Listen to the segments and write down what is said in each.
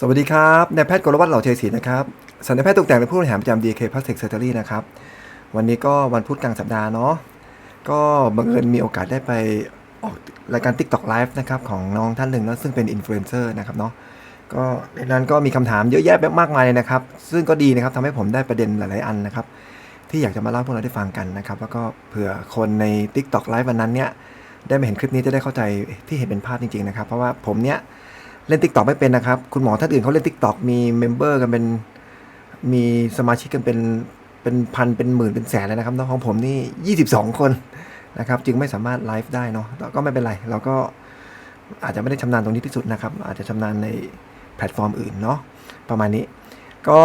สวัสดีครับนายแพทย์กรวัตรเหล่าเจศรีนะครับสัญญาแพทย์ตกแต่งเป็นผู้บริหารประจำ DK Plastic Surgery นะครับ วันนี้ก็วันพุธกลางสัปดาห์เนาะ ก็บังเอิญมีโอกาสได้ไปออกรายการ TikTok Live นะครับของน้องท่านหนึ่งนะซึ่งเป็นอินฟลูเอนเซอร์นะครับเนาะ ก็ในนั้นก็มีคำถามเยอะแยะมากมายเลยนะครับ ซึ่งก็ดีนะครับทำให้ผมได้ประเด็นหลาย ๆ อันนะครับ ที่อยากจะมาเล่าพวกเราได้ฟังกันนะครับ แล้วก็เผื่อคนใน TikTok Live วันนั้นเนี่ยได้มาเห็นคลิปนี้จะได้เข้าใจที่เห็นเป็นภาพจริง ๆ นะครับ เพราะว่าผมเนี่ย เล่น TikTok ไม่เป็นนะครับ คุณหมอท่านอื่นเขาเล่น TikTok มีเมมเบอร์กันเป็นมีสมาชิกกันเป็นเป็นพันเป็นหมื่นเป็นแสนเลยนะครับเนาะของผมนี่ 22 คนนะครับ จึงไม่สามารถไลฟ์ได้เนาะก็ไม่เป็นไร เราก็อาจจะไม่ได้ชำนาญตรงนี้ที่สุดนะครับ อาจจะชำนาญในแพลตฟอร์มอื่นเนาะประมาณนี้ ก็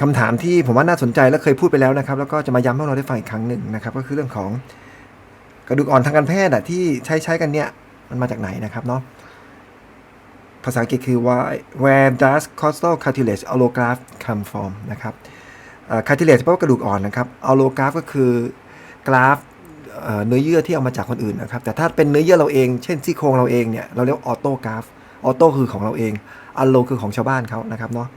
คำถามที่ผมว่าน่าสนใจและเคยพูดไปแล้วนะครับ แล้วก็จะมาย้ำให้เราได้ฟังอีกครั้งหนึ่งนะครับ ก็คือเรื่องของกระดูกอ่อนทางการแพทย์ที่ใช้ใช้กันเนี่ยมันมาจากไหนนะครับเนาะ ภาษาอังกฤษคือว่า where does costal cartilage allograft come from นะครับ cartilage แปลว่ากระดูกอ่อนนะครับ allograft ก็คือกราฟเนื้อเยื่อที่เอามาจากคนอื่นนะครับ แต่ถ้าเป็นเนื้อเยื่อเราเอง เช่นซี่โครงเราเองเนี่ย เราเรียกออโต้กราฟ ออโต้คือของเราเอง อัลโลคือของชาวบ้านเขานะครับเนาะ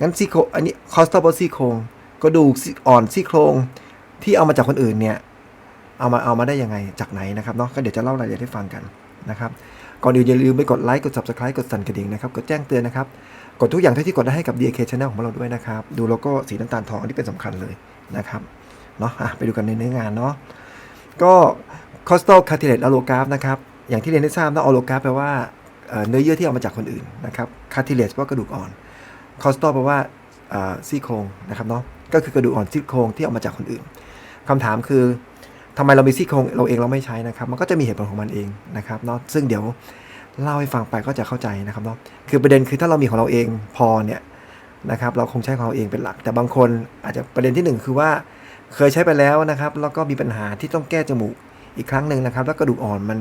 งั้นซี่โครงอันนี้คอสตอซี่โครงกระดูกอ่อนซี่โครงที่เอามาจากคนอื่นเนี่ย เอามาเอามาได้ยังไงจากไหนนะครับเนาะ ก็เดี๋ยวจะเล่ารายละเอียดให้ฟังกัน นะครับ ก่อนอื่นอย่าลืมไปกดไลค์ กด subscribe กดสั่นกระดิ่งนะครับ กดแจ้งเตือนนะครับ กดทุกอย่างเท่าที่กดได้ให้กับ DK Channel ของเราด้วยนะครับ ดูโลโก้สีน้ำตาลทองอันนี้เป็นสำคัญเลยนะครับ เนาะไปดูกันในเนื้องานเนาะ ก็ coastal cartilage allograft นะครับ อย่างที่เรียนได้ทราบนะ allograft แปลว่าเนื้อเยื่อที่เอามาจากคนอื่นนะครับ cartilage แปลว่ากระดูกอ่อนคอสตอแปลว่าซี่โครงนะครับเนาะ ก็คือกระดูกอ่อนซี่โครงที่เอามาจากคนอื่นคำถามคือ ทำไมเรามีซี่โครงเราเองเราไม่ใช้นะครับ มันก็จะมีเหตุผลของมันเองนะครับเนาะซึ่งเดี๋ยวเล่าให้ฟังไปก็จะเข้าใจนะครับเนาะคือประเด็นคือถ้าเรามีของเราเองพอเนี่ยนะครับเราคงใช้ของเราเองเป็นหลัก แต่บางคนอาจจะประเด็นที่หนึ่งคือว่าเคยใช้ไปแล้วนะครับ แล้วก็มีปัญหาที่ต้องแก้จมูกอีกครั้งหนึ่งนะครับ แล้วกระดูกอ่อนมัน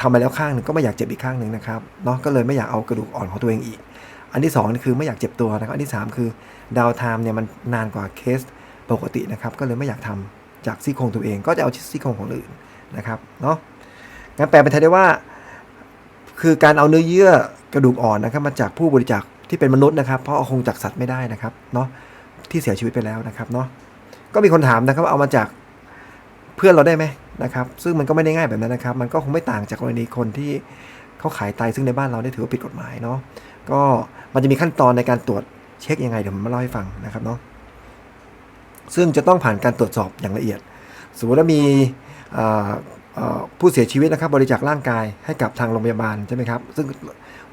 ทำไปแล้วข้างหนึ่งก็ไม่อยากเจ็บอีกข้างหนึ่งนะครับเนาะก็เลยไม่อยากเอากระดูกอ่อนของตัวเองอีก อันที่2นี่คือไม่อยากเจ็บตัวนะครับอันที่ 3 คือดาวไทม์เนี่ยมันนานกว่าเคสปกตินะครับก็เลยไม่อยากทำ จากซี่โครงตัวเอง ก็จะเอาซี่โครงของอื่นนะครับเนาะงั้นแปลเป็นไทยได้ว่า คือการเอาเนื้อเยื่อกระดูกอ่อนนะครับ มาจากผู้บริจาคที่เป็นมนุษย์นะครับ เพราะเอาคงจากสัตว์ไม่ได้นะครับเนาะที่เสียชีวิตไปแล้วนะครับเนาะก็มีคนถามนะครับว่าเอามาจากเพื่อนเราได้ไหมนะครับ ซึ่งมันก็ไม่ได้ง่ายแบบนั้นนะครับ มันก็คงไม่ต่างจากกรณีคนที่เขาขายไตซึ่งในบ้านเราได้ถือว่าผิดกฎหมายเนาะก็มันจะมีขั้นตอนในการตรวจเช็คยังไงเดี๋ยวผมมาเล่าให้ฟังนะครับเนาะ ซึ่งจะต้องผ่านการตรวจสอบอย่างละเอียด สมมติว่ามีผู้เสียชีวิตนะครับบริจาคร่างกายให้กับทางโรงพยาบาลใช่ไหมครับซึ่ง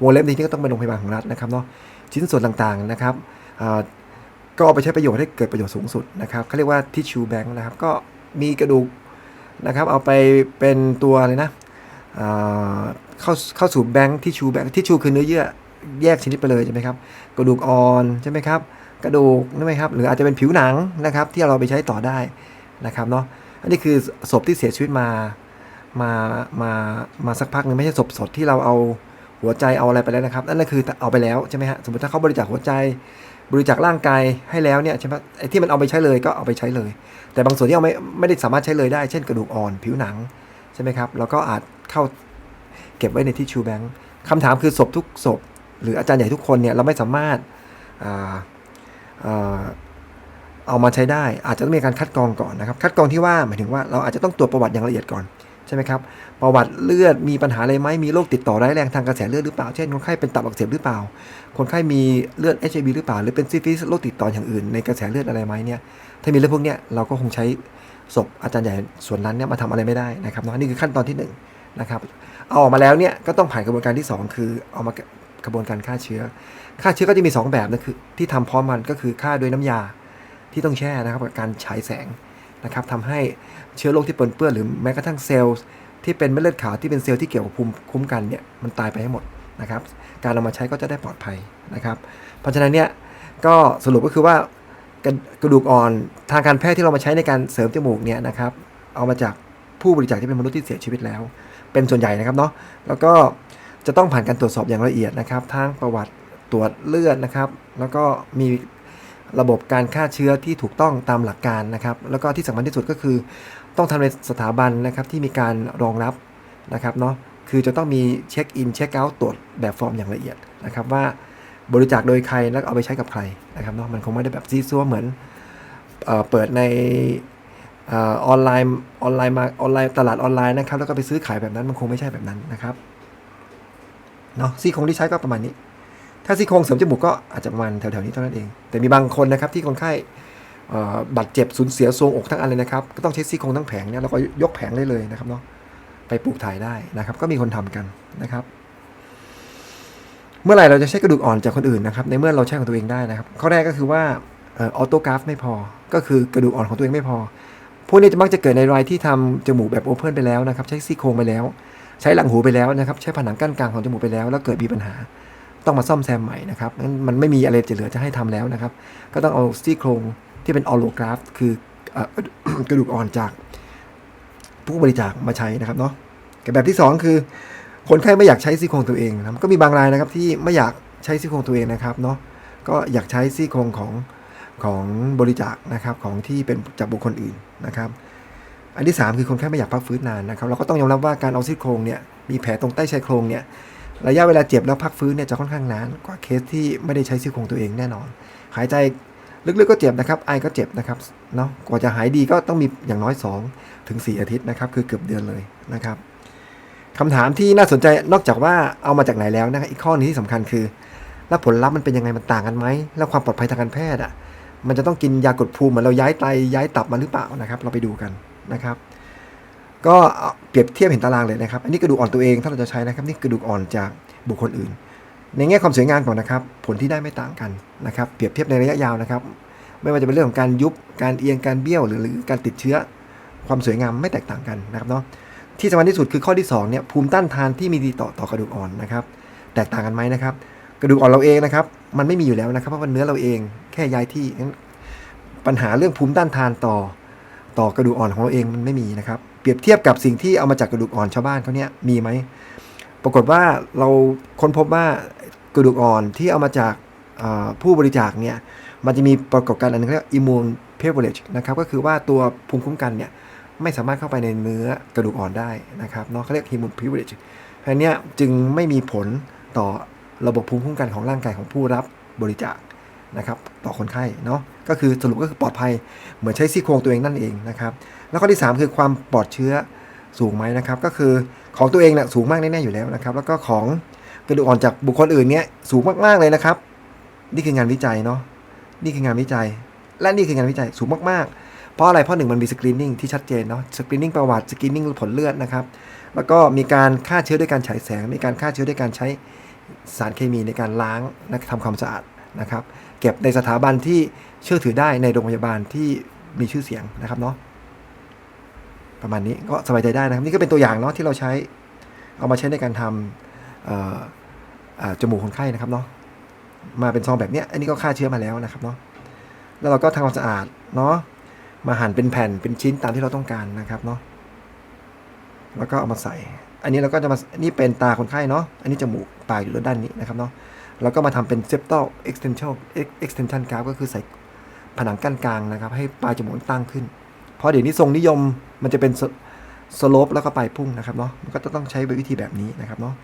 วงเล็บนี้ก็ต้องเป็นโรงพยาบาลของรัฐนะครับเนาะชิ้นส่วนต่างๆนะครับก็เอาไปใช้ประโยชน์ให้เกิดประโยชน์สูงสุดนะครับเขาเรียกว่าทิชชูแบงค์นะครับก็มีกระดูกนะครับเอาไปเป็นตัวเลยนะเข้าเข้าสู่แบงค์ทิชชูแบงค์ทิชชูคือเนื้อเยื่อแยกชนิดไปเลยใช่ไหมครับกระดูกอ่อนใช่ไหมครับ กระดูกใช่ไหมครับหรืออาจจะเป็นผิวหนังนะครับ ที่เราไปใช้ต่อได้นะครับเนาะอันนี้คือศพที่เสียชีวิตมามามามาสักพักหนึงไม่ใช่ศพสดที่เราเอาหัวใจเอาอะไรไปแล้วนะครับนั่นก็คือเอาไปแล้วใช่ไหมฮะสมมติถ้าเขาบริจาคหัวใจบริจาคร่างกายให้แล้วเนี่ยใช่ไหมไอ้ที่มันเอาไปใช้เลยก็เอาไปใช้เลย แต่บางส่วนที่เอาไม่ไม่ได้สามารถใช้เลยได้ เช่นกระดูกอ่อนผิวหนังใช่ไหมครับเราก็อาจเข้าเก็บไว้ในที่ชูแบงค์คำถามคือศพทุกศพ หรืออาจารย์ใหญ่ทุกคนเนี่ยเราไม่สามารถ เอามาใช้ได้อาจจะต้องมีการคัดกรองก่อนนะครับ คัดกรองที่ว่าหมายถึงว่าเราอาจจะต้องตรวจประวัติอย่างละเอียดก่อนใช่ไหมครับประวัติเลือดมีปัญหาอะไรไหมมีโรคติดต่อร้ายแรงทางกระแสเลือดหรือเปล่า เช่นคนไข้เป็นตับอักเสบหรือเปล่า คนไข้มีเลือด HIV หรือเปล่า หรือเป็นซิฟิลิสโรคติดต่ออย่างอื่นในกระแสเลือดอะไรไหมเนี่ยถ้ามีเรื่องพวกเนี้ยเราก็คงใช้ศพอาจารย์ใหญ่ส่วนนั้นเนี่ยมาทำอะไรไม่ได้นะครับเนาะนี่คือขั้นตอนที่หนึ่งนะครับเอาออกมาแล้วเนี่ยก็ต้องผ่านกระบวนการที่สองคือเอามา กระบวนการฆ่าเชื้อ ฆ่าเชื้อก็จะมี 2 แบบนะคือที่ทำพร้อมกันก็คือฆ่าด้วยน้ำยาที่ต้องแช่นะครับกับการฉายแสงนะครับทำให้เชื้อโรคที่ปนเปื้อนหรือแม้กระทั่งเซลล์ที่เป็นเม็ดเลือดขาวที่เป็นเซลล์ที่เกี่ยวกับภูมิคุ้มกันเนี่ยมันตายไปให้หมดนะครับ การเอามาใช้ก็จะได้ปลอดภัยนะครับ เพราะฉะนั้นเนี่ยก็สรุปก็คือว่ากระกระดูกอ่อนทางการแพทย์ที่เรามาใช้ในการเสริมจมูกเนี่ยนะครับเอามาจากผู้บริจาคที่เป็นมนุษย์ที่เสียชีวิตแล้ว เป็นส่วนใหญ่นะครับเนาะแล้วก็ จะต้องผ่านการตรวจสอบอย่างละเอียดนะครับทั้งประวัติตรวจเลือดนะครับ แล้วก็มีระบบการฆ่าเชื้อที่ถูกต้องตามหลักการนะครับ แล้วก็ที่สำคัญที่สุดก็คือ ต้องทำในสถาบันนะครับที่มีการรองรับนะครับเนาะคือจะต้องมีเช็คอินเช็คเอาท์ตรวจแบบฟอร์มอย่างละเอียดนะครับ ว่าบริจาคโดยใครแล้วเอาไปใช้กับใครนะครับเนาะมันคงไม่ได้แบบซีซัวเหมือนเอเปิดในออนไลน์ออนไลน์มาออนไลน์ตลาดออนไลน์นะครับแล้วก็ไปซื้อขายแบบนั้นมันคงไม่ใช่แบบนั้นนะครับ เนาะซี่โครงที่ใช้ก็ประมาณนี้ ถ้าซี่โครงเสริมจมูกก็อาจจะประมาณแถวๆนี้เท่านั้นเอง แต่มีบางคนนะครับที่คนไข้บาดเจ็บสูญเสียทรวงอกทั้งอันเลยนะครับก็ต้องใช้ซี่โครงทั้งแผงเนี่ยแล้วก็ยกแผงได้เลยนะครับเนาะไปปลูกถ่ายได้นะครับ ก็มีคนทำกันนะครับ เมื่อไหร่เราจะใช้กระดูกอ่อนจากคนอื่นนะครับ ในเมื่อเราใช้ของตัวเองได้นะครับ ข้อแรกก็คือว่าออโต้กราฟไม่พอ ก็คือกระดูกอ่อนของตัวเองไม่พอพวกนี้จะมักจะเกิดในรายที่ทำจมูกแบบโอเพ่นไปแล้วนะครับ ใช้ซี่โครงไปแล้ว ใช้หลังหูไปแล้วนะครับ ใช้ผนังกั้นกลางของจมูกไปแล้ว แล้วเกิดมีปัญหา ต้องมาซ่อมแซมใหม่นะครับงั้นมันไม่มีอะไรจะเหลือจะให้ทำแล้วนะครับ ก็ต้องเอาซี่โครงที่เป็นออโลกราฟ คืออกระดูกอ่อนจาก ผู้บริจาคมาใช้นะครับเนาะแบบที่สองคือ คนไข้ไม่อยากใช้ซี่โครงตัวเองนะก็มีบางรายนะครับที่ไม่อยากใช้ซี่โครงตัวเองนะครับเนาะก็อยากใช้ซี่โครงของของบริจาคนะครับของที่เป็นจากบุคคลอื่นนะครับ อันที่ 3 คือคนไข้ไม่อยากพักฟื้นนานนะครับเราก็ต้องยอมรับว่าการเอาซี่โครงเนี่ยมีแผลตรงใต้ชายโครงเนี่ยระยะเวลาเจ็บแล้วพักฟื้นเนี่ยจะค่อนข้างนานกว่าเคสที่ไม่ได้ใช้ซี่โครงตัวเองแน่นอน หายใจลึกๆก็เจ็บนะครับไอก็เจ็บนะครับเนาะกว่าจะหายดีก็ต้องมีอย่างน้อย2ถึง4อาทิตย์นะครับคือเกือบเดือนเลยนะครับคำถามที่น่าสนใจนอกจากว่าเอามาจากไหนแล้วนะครับอีกข้อนึงที่สำคัญคือ แล้วผลลัพธ์มันเป็นยังไงมันต่างกันไหมแล้วความปลอดภัยทางการแพทย์อะมันจะต้องกินยากดภูมิเหมือนเราย้ายไตย้ายตับมาหรือเปล่านะครับ เราไปดูกัน นะครับ ก็เปรียบเทียบเห็นตารางเลยนะครับ อันนี้กระดูกอ่อนตัวเองถ้าเราจะใช้นะครับ นี่กระดูกอ่อนจากบุคคลอื่น ในแง่ความสวยงามก่อนนะครับ ผลที่ได้ไม่ต่างกันนะครับ เปรียบเทียบในระยะยาวนะครับ ไม่ว่าจะเป็นเรื่องของการยุบ การเอียง การเบี้ยวหรือหรือการติดเชื้อ ความสวยงามไม่แตกต่างกันนะครับเนาะ ที่สำคัญที่สุดคือข้อที่2เนี่ยภูมิต้านทานที่มีดีต่อต่อกระดูกอ่อนนะครับ แตกต่างกันไหมนะครับ กระดูกอ่อนเราเองนะครับ มันไม่มีอยู่แล้วนะครับ เพราะว่าเนื้อเราเองแค่ย้ายที่งั้นปัญหาเรื่องภูมิต้านทานต่อ ต่อกระดูกอ่อนของเราเองมันไม่มีนะครับ เปรียบเทียบกับสิ่งที่เอามาจากกระดูกอ่อนชาวบ้านเขาเนี่ยมีไหมปรากฏว่าเราค้นพบว่ากระดูกอ่อนที่เอามาจากผู้บริจาคเนี่ยมันจะมีปรากฏการณ์อันนึงเรียก immune privilege นะครับก็คือว่าตัวภูมิคุ้มกันเนี่ยไม่สามารถเข้าไปในเนื้อกระดูกอ่อนได้นะครับเนาะเขาเรียก immune privilege อันนี้จึงไม่มีผลต่อระบบภูมิคุ้มกันของร่างกายของผู้รับบริจาคนะครับต่อคนไข้เนาะ ก็คือสรุปก็คือปลอดภัยเหมือนใช้ซี่โครงตัวเองนั่นเองนะครับแล้วข้อที่ 3 คือความปลอดเชื้อสูงไหมนะครับ ก็คือของตัวเองเนี่ยสูงมากแน่ๆอยู่แล้วนะครับ แล้วก็ของกระดูกอ่อนจากบุคคลอื่นเนี่ยสูงมากๆเลยนะครับ นี่คืองานวิจัยเนาะนี่คืองานวิจัย และนี่คืองานวิจัยสูงมากๆ เพราะอะไรเพราะหนึ่งมันมีสกรีนนิ่งที่ชัดเจนเนาะสกรีนนิ่งประวัติสกรีนนิ่งผลเลือดนะครับแล้วก็มีการฆ่าเชื้อด้วยการฉายแสง มีการฆ่าเชื้อด้วยการใช้สารเคมีในการล้างและทำความสะอาดนะครับ เก็บในสถาบันที่เชื่อถือได้ในโรงพยาบาลที่มีชื่อเสียงนะครับเนาะประมาณนี้ก็สบายใจได้นะครับ นี่ก็เป็นตัวอย่างเนาะที่เราใช้ เอามาใช้ในการทำจมูกคนไข้นะครับเนาะมาเป็นซองแบบเนี้ยอันนี้ก็ฆ่าเชื้อมาแล้วนะครับเนาะแล้วเราก็ทำความสะอาดเนาะมาหั่นเป็นแผ่นเป็นชิ้นตามที่เราต้องการนะครับเนาะแล้วก็เอามาใส่ อันนี้เราก็จะมานี่เป็นตาคนไข้เนาะอันนี้จมูกปากอยู่ด้านนี้นะครับเนาะ แล้วก็มาทำเป็น septal extension extension graft ก็คือใส่ผนังกั้นกลางนะครับ ให้ปลายจมูกตั้งขึ้น เพราะเดี๋ยวนี้ทรงนิยมมันจะเป็นสโลปแล้วก็ปลายพุ่งนะครับเนาะมันก็ต้องใช้วิธีแบบนี้นะครับเนาะ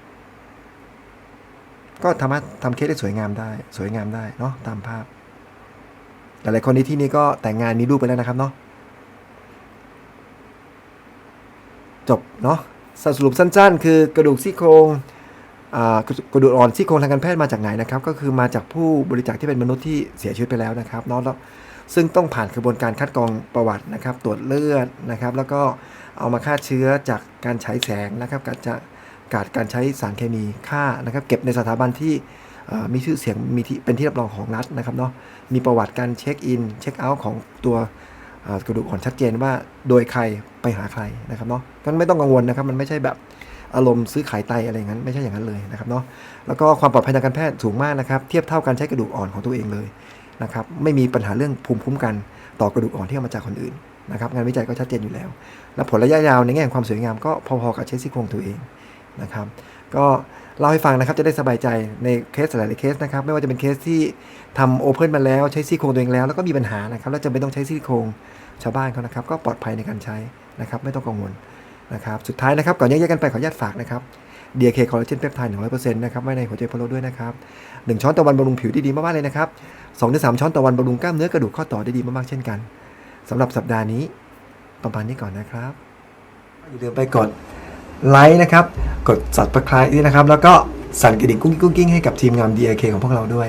ก็ทำให้ทำเคสได้สวยงามได้ สวยงามได้เนาะตามภาพหลายๆคนในที่นี้ก็แต่งงานมีรูปไปแล้วนะครับเนาะจบเนาะสรุปสั้น ๆ คือกระดูกซี่โครง กระดูกอ่อนซี่โครงทางการแพทย์มาจากไหนนะครับก็คือมาจากผู้บริจาคที่เป็นมนุษย์ที่เสียชีวิตไปแล้วนะครับเนาะแล้วซึ่งต้องผ่านกระบวนการคัดกรองประวัตินะครับ ตรวจเลือดนะครับ แล้วก็เอามาฆ่าเชื้อจากการฉายแสงนะครับ การจะการการใช้สารเคมีฆ่านะครับ เก็บในสถาบันที่มีชื่อเสียงมีที่เป็นที่รับรองของรัฐนะครับเนาะมีประวัติการเช็คอินเช็คเอาท์ของตัวกระดูกอ่อนชัดเจนว่าโดยใครไปหาใครนะครับเนาะก็ไม่ต้องกังวลนะครับ มันไม่ใช่แบบ อารมณ์ซื้อขายไตอะไรอย่างนั้น ไม่ใช่อย่างนั้นเลยนะครับเนาะแล้วก็ความปลอดภัยทางการแพทย์สูงมากนะครับ เทียบเท่าการใช้กระดูกอ่อนของตัวเองเลยนะครับไม่มีปัญหาเรื่องภูมิคุ้มกันต่อกระดูกอ่อนที่เอามาจากคนอื่นนะครับงานวิจัยก็ชัดเจนอยู่แล้ว และผลระยะยาวในแง่ของความสวยงามก็พอๆกับใช้ซี่โครงตัวเองนะครับก็เล่าให้ฟังนะครับจะได้สบายใจในเคสหลายๆเคสนะครับไม่ว่าจะเป็นเคสที่ทำโอเพนมาแล้วใช้ซี่โครงตัวเองแล้วแล้วก็มีปัญหานะครับแล้วจะไม่ต้องใช้ซี่โครงชาวบ้านเขานะครับก็ปลอดภัยในการใช้นะครับไม่ต้องกังวล นะครับสุดท้ายนะครับก่อนแยกย้ายกันไปขออนุญาตฝากนะครับ DK คอลลาเจนเปปไทด์100%นะครับไว้ในหัวใจพะโล้ด้วยนะครับ1ช้อนต่อวันบำรุงผิวได้ดีมากๆเลยนะครับ2-3ถึงสามช้อนต่อวันบำรุงกล้ามเนื้อกระดูกข้อต่อได้ดีมากๆเช่นกันสำหรับสัปดาห์นี้ประมาณนี้ก่อนนะครับอย่าลืมไปกดไลค์นะครับ กด subscribe ด้วยนะครับ แล้วก็สั่นกระดิ่งกุ้งกิ้งกุ้งกิ้งให้กับทีมงาน DK ของพวกเราด้วย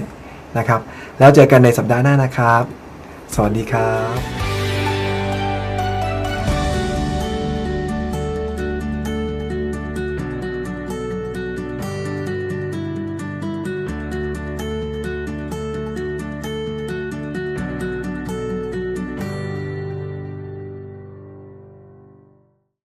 นะครับ แล้วเจอกันในสัปดาห์หน้านะครับ สวัสดีครับ